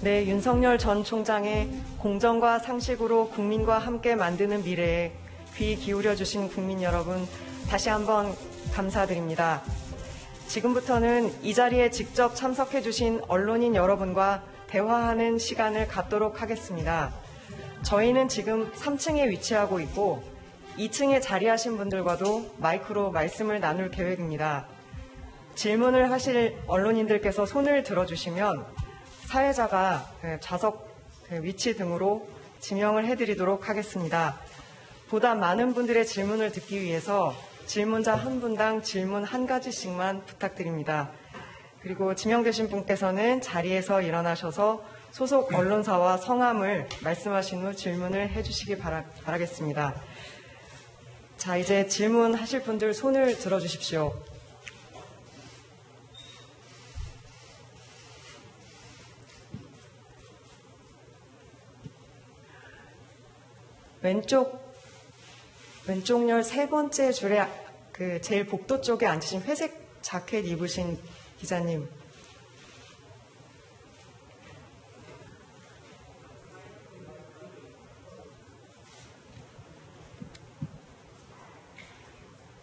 네, 윤석열 전 총장의 공정과 상식으로 국민과 함께 만드는 미래에 귀 기울여 주신 국민 여러분, 다시 한번 감사드립니다. 지금부터는 이 자리에 직접 참석해 주신 언론인 여러분과 대화하는 시간을 갖도록 하겠습니다. 저희는 지금 3층에 위치하고 있고 2층에 자리하신 분들과도 마이크로 말씀을 나눌 계획입니다. 질문을 하실 언론인들께서 손을 들어주시면 사회자가 그 좌석 그 위치 등으로 지명을 해드리도록 하겠습니다. 보다 많은 분들의 질문을 듣기 위해서 질문자 한 분당 질문 한 가지씩만 부탁드립니다. 그리고 지명되신 분께서는 자리에서 일어나셔서 소속 언론사와 성함을 말씀하신 후 질문을 해주시기 바라, 바라겠습니다. 자, 이제 질문하실 분들 손을 들어주십시오. 왼쪽 왼쪽 열 세 번째 줄에 그 제일 복도 쪽에 앉으신 회색 자켓 입으신 기자님.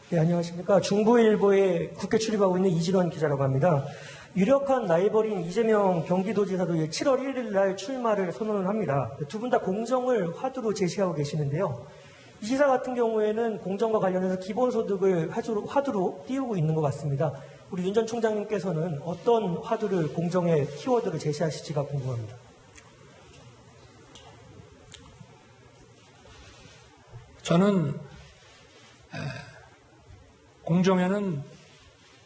네, 안녕하십니까. 중부일보에 국회 출입하고 있는 이진원 기자라고 합니다. 유력한 라이벌인 이재명 경기도지사도 7월 1일 날 출마를 선언을 합니다. 두 분 다 공정을 화두로 제시하고 계시는데요. 이 지사 같은 경우에는 공정과 관련해서 기본소득을 화두로, 화두로 띄우고 있는 것 같습니다. 우리 윤 전 총장님께서는 어떤 화두를 공정의 키워드를 제시하실지가 궁금합니다. 저는 에, 공정에는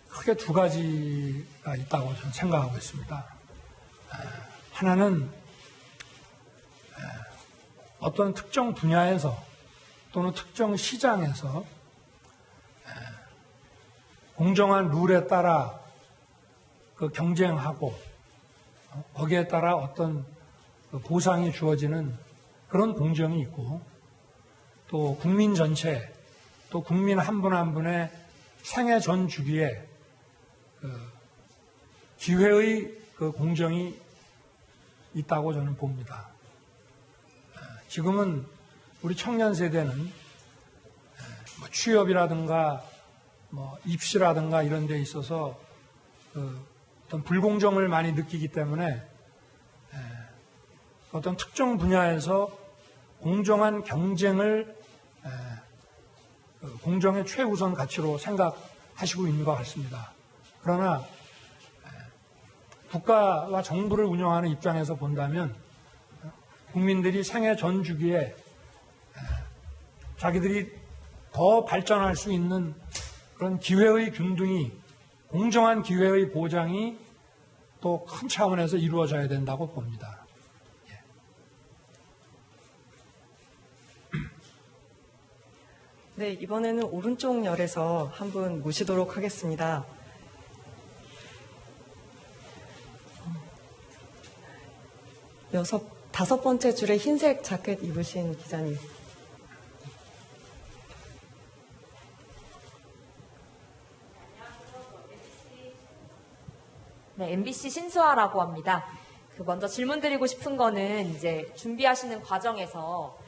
크게 두 가지가 있다고 저는 생각하고 있습니다. 에, 하나는 에, 어떤 특정 분야에서 또는 특정 시장에서 에, 공정한 룰에 따라 그 경쟁하고 어, 거기에 따라 어떤 그 보상이 주어지는 그런 공정이 있고 또 국민 전체, 또 국민 한 분한 분의 생애 전 주기에 그 기회의 그 공정이 있다고 저는 봅니다. 지금은 우리 청년 세대는 뭐 취업이라든가 뭐 입시라든가 이런 데 있어서 그 어떤 불공정을 많이 느끼기 때문에 어떤 특정 분야에서 공정한 경쟁을 그 공정의 최우선 가치로 생각하시고 있는 것 같습니다. 그러나 국가와 정부를 운영하는 입장에서 본다면 국민들이 생애 전 주기에 자기들이 더 발전할 수 있는 그런 기회의 균등이 공정한 기회의 보장이 또 큰 차원에서 이루어져야 된다고 봅니다. 네, 이번에는 오른쪽 열에서 한 분 모시도록 하겠습니다. 여섯, 다섯 번째 줄에 흰색 자켓 입으신 기자님. 네, MBC 신수아라고 합니다. 그 먼저 질문 드리고 싶은 거는 이제 준비하시는 과정에서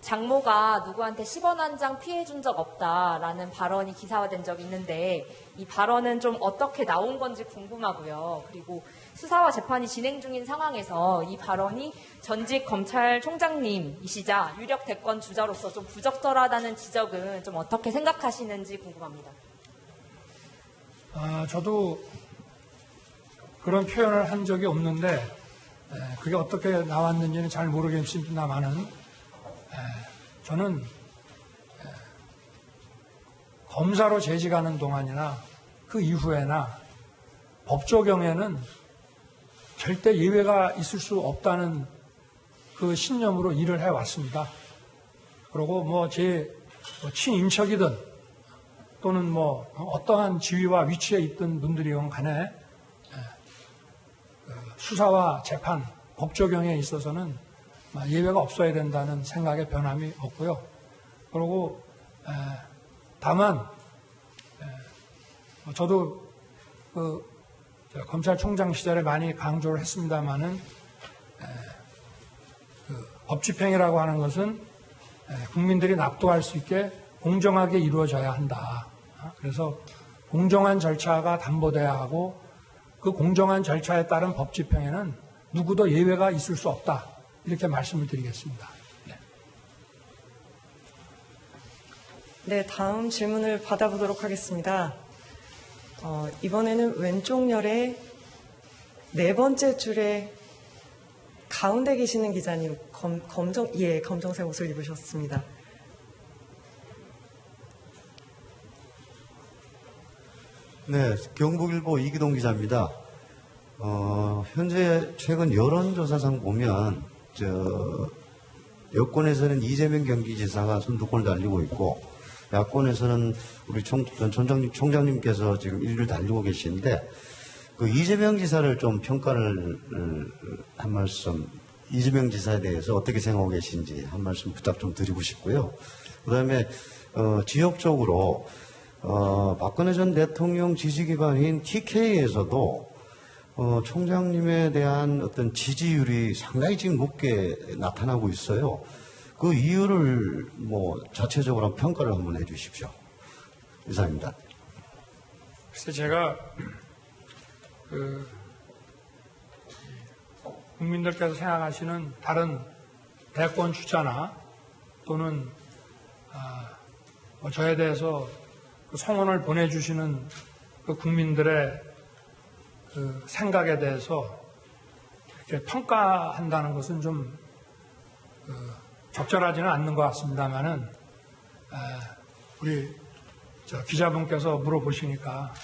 장모가 누구한테 10원 한 장 피해 준 적 없다라는 발언이 기사화된 적이 있는데 이 발언은 좀 어떻게 나온 건지 궁금하고요. 그리고 수사와 재판이 진행 중인 상황에서 이 발언이 전직 검찰총장님이시자 유력 대권 주자로서 좀 부적절하다는 지적은 좀 어떻게 생각하시는지 궁금합니다. 아, 저도 그런 표현을 한 적이 없는데 에, 그게 어떻게 나왔는지는 잘 모르겠습니다만은 저는 에, 검사로 재직하는 동안이나 그 이후에나 법조경에는 절대 예외가 있을 수 없다는 그 신념으로 일을 해왔습니다. 그리고 뭐 제 친인척이든 또는 뭐 어떠한 지위와 위치에 있던 분들이건 간에 그 수사와 재판, 법조경에 있어서는 예외가 없어야 된다는 생각에 변함이 없고요. 그리고 다만 뭐 저도 그 검찰총장 시절에 많이 강조를 했습니다마는 그법 집행이라고 하는 것은 에, 국민들이 납득할 수 있게 공정하게 이루어져야 한다. 어, 그래서 공정한 절차가 담보돼야 하고 그 공정한 절차에 따른 법 집행에는 누구도 예외가 있을 수 없다. 이렇게 말씀을 드리겠습니다. 네. 네, 다음 질문을 받아보도록 하겠습니다. 어, 이번에는 왼쪽 열의 네 번째 줄에 가운데 계시는 기자님 검, 검정 예 검정색 옷을 입으셨습니다. 네, 경북일보 이기동 기자입니다. 어, 현재 최근 여론조사상 보면, 저, 여권에서는 이재명 경기지사가 선두권을 달리고 있고, 야권에서는 우리 총, 전 총장님, 총장님께서 지금 1위를 달리고 계시는데, 그 이재명 지사를 좀 평가를 어, 한 말씀, 이재명 지사에 대해서 어떻게 생각하고 계신지 한 말씀 부탁 좀 드리고 싶고요. 그 다음에, 어, 지역적으로, 어, 박근혜 전 대통령 지지기관인 TK에서도 어, 총장님에 대한 어떤 지지율이 상당히 지금 높게 나타나고 있어요. 그 이유를 뭐 자체적으로 평가를 한번 해 주십시오. 이상입니다. 글쎄 제가 그 국민들께서 생각하시는 다른 대권 주자나 또는 아, 뭐 저에 대해서 그 성원을 보내주시는 그 국민들의 그 생각에 대해서 이렇게 평가한다는 것은 좀 그 적절하지는 않는 것 같습니다만은 아, 우리 저 기자분께서 물어보시니까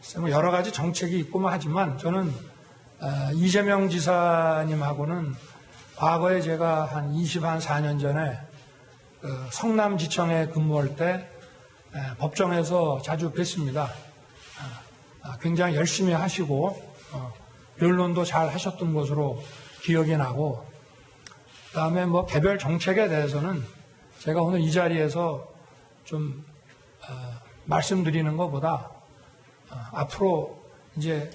글쎄 뭐 여러 가지 정책이 있고만 하지만 저는 어, 이재명 지사님하고는 과거에 제가 한 20, 한 4년 전에 그 성남지청에 근무할 때 에, 법정에서 자주 뵀습니다. 아, 아, 굉장히 열심히 하시고 어, 변론도 잘 하셨던 것으로 기억이 나고 그다음에 뭐 개별 정책에 대해서는 제가 오늘 이 자리에서 좀 어, 말씀드리는 것보다 어, 앞으로 이제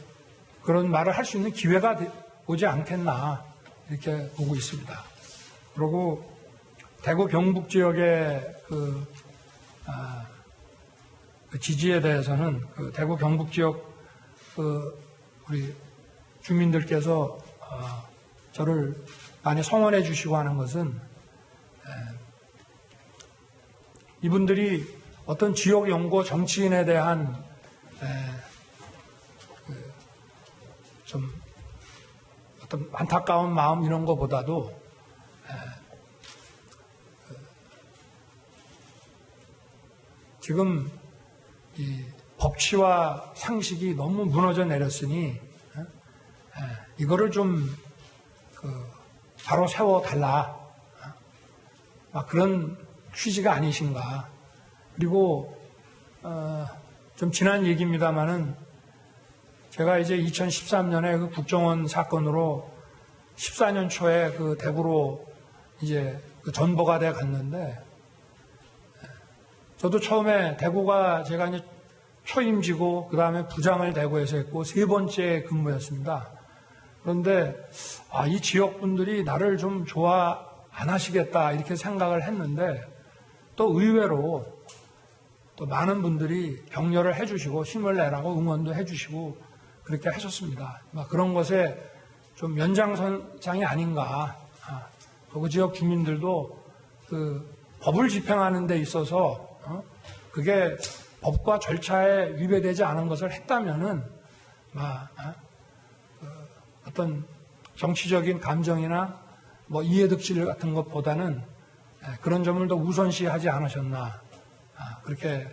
그런 말을 할 수 있는 기회가 되- 오지 않겠나 이렇게 보고 있습니다. 그리고 대구 경북 지역의 그, 아, 그 지지에 대해서는 그 대구 경북 지역 그 우리 주민들께서 어, 저를 많이 성원해 주시고 하는 것은 에, 이분들이 어떤 지역 연구 정치인에 대한 에, 그, 좀 어떤 안타까운 마음 이런 것보다도 에, 그, 지금 이 법치와 상식이 너무 무너져 내렸으니 에, 에, 이거를 좀 그, 바로 세워 달라. 막 그런 취지가 아니신가. 그리고 어, 좀 지난 얘기입니다만은 제가 이제 2013년에 그 국정원 사건으로 14년 초에 그 대구로 이제 그 전보가 돼 갔는데 저도 처음에 대구가 제가 이제 초임지고 그 다음에 부장을 대구에서 했고 세 번째 근무였습니다. 그런데 아, 이 지역 분들이 나를 좀 좋아 안 하시겠다 이렇게 생각을 했는데 또 의외로 또 많은 분들이 격려를 해주시고 힘을 내라고 응원도 해주시고 그렇게 하셨습니다. 막 그런 것에 좀 연장선상이 아닌가. 아, 그 지역 주민들도 그 법을 집행하는 데 있어서 어? 그게 법과 절차에 위배되지 않은 것을 했다면은 막 어? 어떤 정치적인 감정이나 뭐 이해득실 같은 것보다는 예, 그런 점을 더 우선시하지 않으셨나 아, 그렇게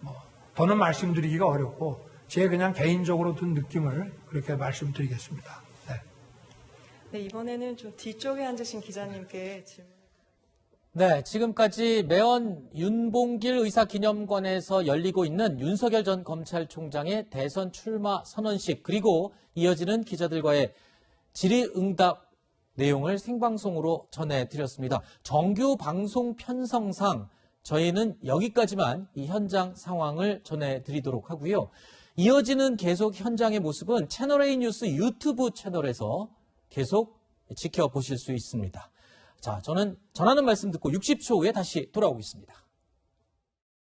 뭐 더는 말씀드리기가 어렵고 제 그냥 개인적으로 든 느낌을 그렇게 말씀드리겠습니다. 네. 네, 이번에는 좀 뒤쪽에 앉으신 기자님께 질문. 네, 지금까지 매원 윤봉길 의사기념관에서 열리고 있는 윤석열 전 검찰총장의 대선 출마 선언식 그리고 이어지는 기자들과의 질의응답 내용을 생방송으로 전해드렸습니다. 정규 방송 편성상 저희는 여기까지만 이 현장 상황을 전해드리도록 하고요. 이어지는 계속 현장의 모습은 채널A 뉴스 유튜브 채널에서 계속 지켜보실 수 있습니다. 자, 저는 전하는 말씀 듣고 60초 후에 다시 돌아오겠습니다.